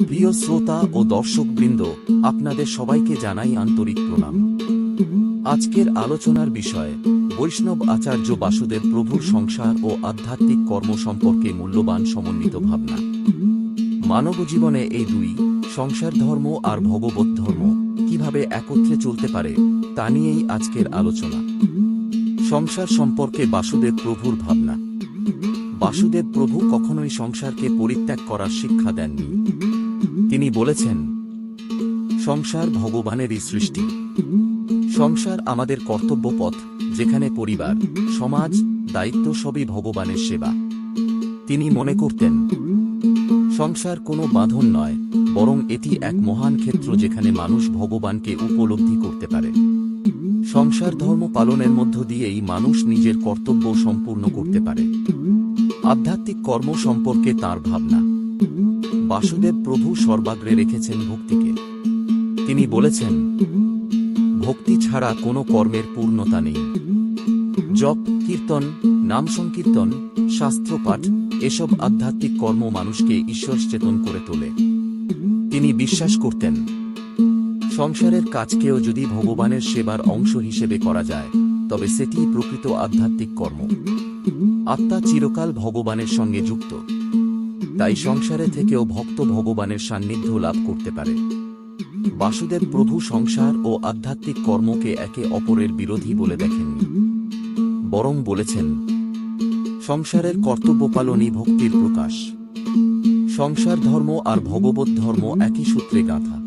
প্রিয় শ্রোতা ও দর্শকবৃন্দ, আপনাদের সবাইকে জানাই আন্তরিক প্রণাম। আজকের আলোচনার বিষয়, বৈষ্ণব আচার্য বাসুদেব প্রভুর সংসার ও আধ্যাত্মিক কর্ম সম্পর্কে মূল্যবান সমন্বিত ভাবনা। মানব জীবনে এই দুই, সংসার ধর্ম আর ভগবত ধর্ম, কীভাবে একত্রে চলতে পারে, তা নিয়েই আজকের আলোচনা। সংসার সম্পর্কে বাসুদেব প্রভুর ভাবনা। বাসুদেব প্রভু কখনোই সংসারকে পরিত্যাগ করার শিক্ষা দেননি। তিনি বলেছেন, সংসার ভগবানেরই সৃষ্টি। সংসার আমাদের কর্তব্য পথ যেখানে পরিবার, সমাজ, দায়িত্ব সবই ভগবানের সেবা। তিনি মনে করতেন, সংসার কোনো বাঁধন নয়, বরং এটি এক মহান ক্ষেত্র যেখানে মানুষ ভগবানকে উপলব্ধি করতে পারে। সংসার ধর্ম পালনের মধ্য দিয়েই মানুষ নিজের কর্তব্য সম্পূর্ণ করতে পারে। আধ্যাত্মিক কর্ম সম্পর্কে তার ভাবনা। বাসুদেব প্রভু সর্বাগ্রে রেখেছেন ভক্তিকে। তিনি বলেছেন, ভক্তি ছাড়া কোনো কর্মের পূর্ণতা নেই। জপ, কীর্তন, নাম সংকীর্তন, শাস্ত্রপাঠ, এসব আধ্যাত্মিক কর্ম মানুষকে ঈশ্বর চেতন করে তোলে। তিনি বিশ্বাস করতেন, সংসারের কাজকেও যদি ভগবানের সেবার অংশ হিসেবে করা যায়, তবে সেটি প্রকৃত আধ্যাত্মিক কর্ম। আত্মা চিরকাল ভগবানের সঙ্গে যুক্ত। তাই সংসারে থেকেও ভক্ত ভগবানের সান্নিধ্য লাভ করতে পারে। বাসুদেব প্রভু সংসার ও আধ্যাত্মিক কর্মকে একে অপরের বিরোধী বলে দেখেননি। বরং বলেছেন, সংসারের কর্তব্য পালনই ভক্তির প্রকাশ। সংসার ধর্ম আর ভগবত ধর্ম একই সূত্রে গাঁথা।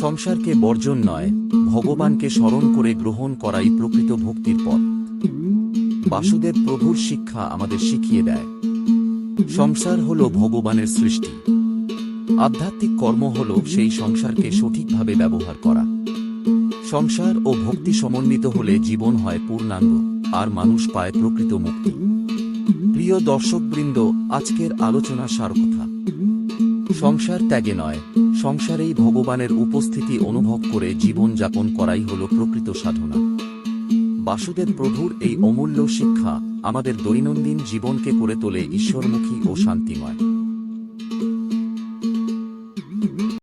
সংসারকে বর্জন নয়, ভগবানকে স্মরণ করে গ্রহণ করাই প্রকৃত ভক্তির পথ। বাসুদেব প্রভুর শিক্ষা আমাদের শিখিয়ে দেয়। সংসার হল ভগবানের সৃষ্টি। আধ্যাত্মিক কর্ম হল সেই সংসারকে সঠিকভাবে ব্যবহার করা। সংসার ও ভক্তি সমন্বিত হলে জীবন হয় পূর্ণাঙ্গ, আর মানুষ পায় প্রকৃত মুক্তি। প্রিয় দর্শকবৃন্দ, আজকের আলোচনা সারকথা। সংসার ত্যাগে নয়, সংসারেই ভগবানের উপস্থিতি অনুভব করে জীবন যাপন করাই হল প্রকৃত সাধনা। বাসুদেব প্রভুর এই অমূল্য শিক্ষা আমাদের দৈনন্দিন জীবনকে করে তোলে ঈশ্বরমুখী ও শান্তিময়।